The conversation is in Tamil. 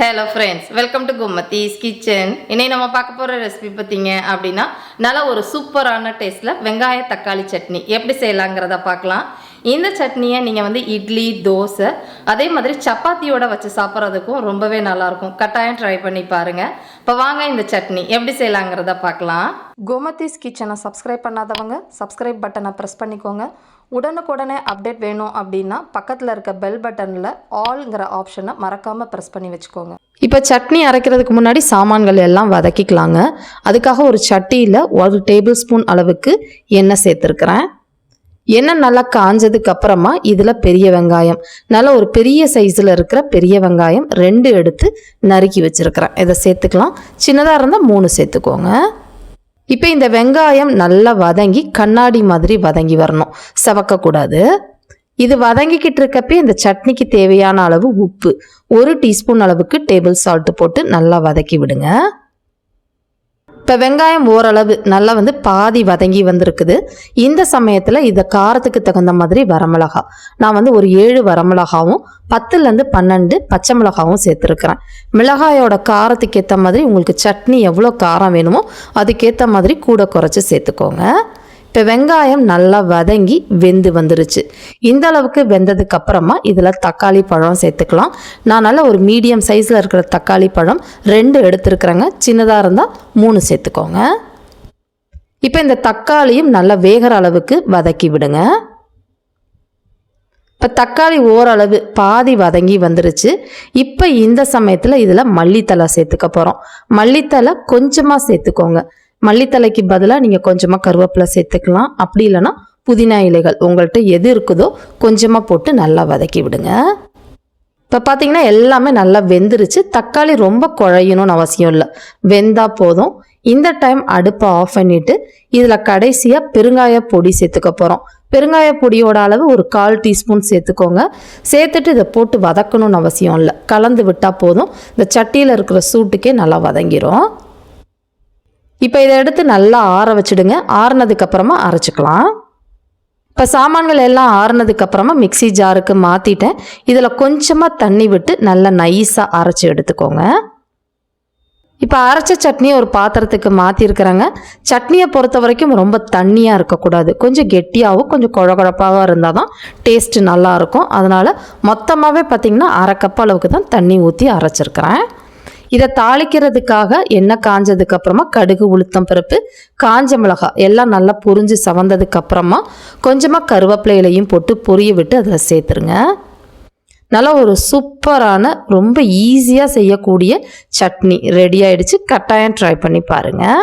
Hello friends welcome to Kummathi's kitchen இன்னைக்கு நம்ம பார்க்க போகிற ரெசிபி பார்த்தீங்க அப்படின்னா நல்ல ஒரு சூப்பரான டேஸ்ட்டில் வெங்காய தக்காளி சட்னி. எப்படி செய்யலாங்கிறத பார்க்கலாம். இந்த சட்னியை நீங்கள் வந்து இட்லி தோசை அதே மாதிரி சப்பாத்தியோட வச்சு சாப்பிட்றதுக்கும் ரொம்பவே நல்லாயிருக்கும். கட்டாயம் ட்ரை பண்ணி பாருங்கள் இப்போ வாங்க இந்த சட்னி. எப்படி செய்யலாங்கிறத பார்க்கலாம். கோமத்தீஸ் கிச்சனை சப்ஸ்கிரைப் பண்ணாதவங்க சப்ஸ்கிரைப் பட்டனை ப்ரெஸ் பண்ணிக்கோங்க. உடனுக்குடனே அப்டேட் வேணும் அப்படின்னா பக்கத்தில் இருக்க பெல் பட்டனில் ஆல்ங்கிற ஆப்ஷனை மறக்காமல் ப்ரெஸ் பண்ணி வச்சுக்கோங்க. இப்போ சட்னி அரைக்கிறதுக்கு முன்னாடி சாமான்கள் எல்லாம் வதக்கிக்கலாங்க. அதுக்காக ஒரு சட்டியில் ஒரு டேபிள் ஸ்பூன் அளவுக்கு எண்ணெய் சேர்த்துருக்குறேன். எண்ணெய் நல்லா காஞ்சதுக்கு அப்புறமா இதில் பெரிய வெங்காயம் நல்லா ஒரு பெரிய சைஸில் இருக்கிற பெரிய வெங்காயம் ரெண்டு எடுத்து நறுக்கி வச்சுருக்கிறேன். இதை சேர்த்துக்கலாம். சின்னதாக இருந்தால் மூணு சேர்த்துக்கோங்க. இப்போ இந்த வெங்காயம் நல்லா வதங்கி கண்ணாடி மாதிரி வதங்கி வரணும். சவக்கக்கூடாது. இது வதங்கிக்கிட்டு இருக்கப்பே இந்த சட்னிக்கு தேவையான அளவு உப்பு. ஒரு டீஸ்பூன் அளவுக்கு டேபிள் சால்ட்டு போட்டு நல்லா வதக்கி விடுங்க. இப்போ வெங்காயம் ஓரளவு நல்லா வந்து பாதி வதங்கி வந்திருக்குது. இந்த சமயத்தில் இதை காரத்துக்கு தகுந்த மாதிரி வரமிளகா. நான் வந்து ஒரு ஏழு வரமிளகாவும் பத்துலேருந்து பன்னெண்டு பச்சை மிளகாவும் சேர்த்துருக்குறேன். மிளகாயோட காரத்துக்கு ஏற்ற மாதிரி உங்களுக்கு சட்னி எவ்வளோ காரம் வேணுமோ அதுக்கேற்ற மாதிரி கூட குறைச்சி சேர்த்துக்கோங்க. இப்போ வெங்காயம் நல்லா வதங்கி வெந்து வந்துருச்சு. இந்த அளவுக்கு வெந்ததுக்கு அப்புறமா இதில் தக்காளி பழம் சேர்த்துக்கலாம். நான் நல்ல ஒரு மீடியம் சைஸில் இருக்கிற தக்காளி பழம் ரெண்டு எடுத்துருக்குறேங்க. சின்னதாக இருந்தால் மூணு சேர்த்துக்கோங்க. இப்போ இந்த தக்காளியும் நல்லா வேகிற அளவுக்கு வதக்கி விடுங்க. இப்போ தக்காளி ஓரளவு பாதி வதங்கி வந்துருச்சு. இப்போ இந்த சமயத்தில் இதில் மல்லித்தலை சேர்த்துக்க போகிறோம் மல்லித்தலை கொஞ்சமாக சேர்த்துக்கோங்க. மல்லித்தலைக்கு பதிலாக நீங்கள் கொஞ்சமாக கருவேப்பிலை சேர்த்துக்கலாம். அப்படி இல்லைன்னா புதினா இலைகள் உங்கள்கிட்ட எது இருக்குதோ கொஞ்சமாக போட்டு நல்லா வதக்கி விடுங்க. இப்போ பார்த்தீங்கன்னா எல்லாமே நல்லா வெந்துருச்சு. தக்காளி ரொம்ப குழையணும்னு அவசியம் இல்லை. வெந்தால் போதும். இந்த டைம் அடுப்பை ஆஃப் பண்ணிவிட்டு இதில் கடைசியாக பெருங்காய பொடி சேர்த்துக்க போகிறோம் பெருங்காய பொடியோட அளவு ஒரு கால் டீஸ்பூன் சேர்த்துக்கோங்க. சேர்த்துட்டு இதை போட்டு வதக்கணும்னு அவசியம் இல்லை. கலந்து விட்டால் போதும். இந்த சட்டியில் இருக்கிற சூட்டுக்கே நல்லா வதங்கிரும். இப்போ இதை எடுத்து நல்லா ஆற வச்சுடுங்க. ஆறுனதுக்கப்புறமா அரைச்சிக்கலாம். இப்போ சாமான்கள் எல்லாம் ஆறுனதுக்கப்புறமா மிக்சி ஜாருக்கு மாற்றிட்டேன் இதில் கொஞ்சமாக தண்ணி விட்டு நல்லா நைஸாக அரைச்சி எடுத்துக்கோங்க. இப்போ அரைச்ச சட்னியை ஒரு பாத்திரத்துக்கு மாற்றிருக்கிறாங்க சட்னியை பொறுத்த வரைக்கும் ரொம்ப தண்ணியாக இருக்கக்கூடாது. கொஞ்சம் கெட்டியாகவும் கொஞ்சம் குழகுழப்பாகவும் இருந்தால் தான் டேஸ்ட்டு நல்லாயிருக்கும் அதனால் மொத்தமாகவே பார்த்திங்கன்னா அரை கப் அளவுக்கு தான் தண்ணி ஊற்றி அரைச்சிருக்கிறேன். இதை தாளிக்கிறதுக்காக எண்ணெய் காஞ்சதுக்கு அப்புறமா கடுகு உளுத்தம் பருப்பு காஞ்ச மிளகாய் எல்லாம் நல்லா பொரிஞ்சு சவந்ததுக்கு அப்புறமா கொஞ்சமாக கருவேப்பிலையிலையும் போட்டு பொரிய விட்டு அதில் சேர்த்துருங்க. நல்லா ஒரு சூப்பரான ரொம்ப ஈஸியாக செய்யக்கூடிய சட்னி ரெடி ஆயிடுச்சு. கட்டாயம் ட்ரை பண்ணி பாருங்கள்